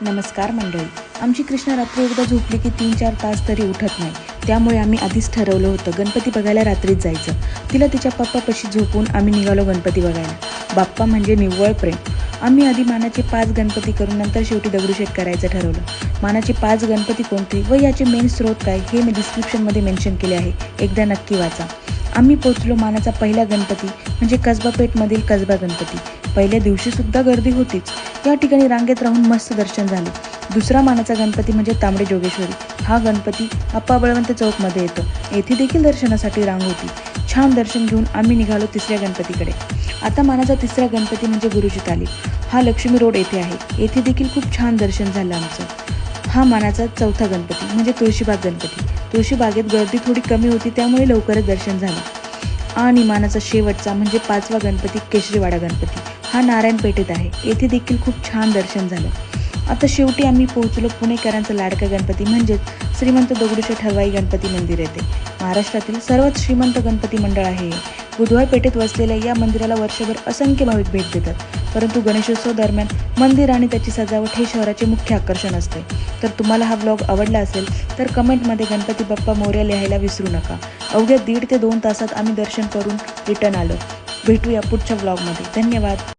नमस्कार मंडळी. आमची कृष्णा रात्री एकदा झोपली की तीन चार तास तरी उठत नाही. त्यामुळे आम्ही आधीच ठरवलं होतं गणपती बघायला रात्रीच जायचं. तिला तिच्या पप्पापाशी झोपून आम्ही निघालो गणपती बघायला. बाप्पा म्हणजे निव्वळ प्रेम. आम्ही आधी मानाचे पाच गणपती करून नंतर शेवटी दगडूशेठ करायचं ठरवलं. मानाचे पाच गणपती कोणते व याचे मेन स्रोत काय हे मी डिस्क्रिप्शनमध्ये मेन्शन केले आहे. एकदा नक्की वाचा. आम्ही पोचलो मानाचा पहिला गणपती म्हणजे कसबा पेठमधील कसबा गणपती. पहिल्या दिवशी सुद्धा गर्दी होतीच या ठिकाणी रांगेत राहून मस्त दर्शन झाले. दुसरा मानाचा गणपती म्हणजे तांबडे जोगेश्वरी. हा गणपती आप्पा बळवंत चौकमध्ये येतो. येथे देखील दर्शनासाठी रांग होती. छान दर्शन घेऊन आम्ही निघालो तिसऱ्या गणपतीकडे. आता मानाचा तिसरा गणपती म्हणजे गुरुजी ताली. हा लक्ष्मी रोड येथे आहे. येथे देखील खूप छान दर्शन झालं आमचं. हा मानाचा चौथा गणपती म्हणजे तुळशीबाग गणपती. तुळशीबागेत गर्दी थोडी कमी होती त्यामुळे लवकरच दर्शन झालं. आणि मानाचा शेवटचा म्हणजे पाचवा गणपती केशरीवाडा गणपती. हा नारायण पेठेत आहे. येथे देखील खूप छान दर्शन झालं. आता शेवटी आम्ही पोहोचलो पुणेकरांचा लाडका गणपती म्हणजेच श्रीमंत दगडूशेठ हलवाई गणपती मंदिर येते महाराष्ट्रातील सर्वात श्रीमंत गणपती मंडळ आहे बुधवार पेठेत वसलेल्या या मंदिराला वर्षभर असंख्य भाविक भेट देतात. परंतु गणेशोत्सव दरम्यान मंदिर आणि त्याची सजावट हे शहराचे मुख्य आकर्षण असते. तर तुम्हाला हा ब्लॉग आवडला असेल तर कमेंटमध्ये गणपती बाप्पा मोर्या लिहायला विसरू नका. अवघ्या दीड ते दोन तासात आम्ही दर्शन करून रिटर्न आलो. भेटूया पुढच्या ब्लॉगमध्ये धन्यवाद.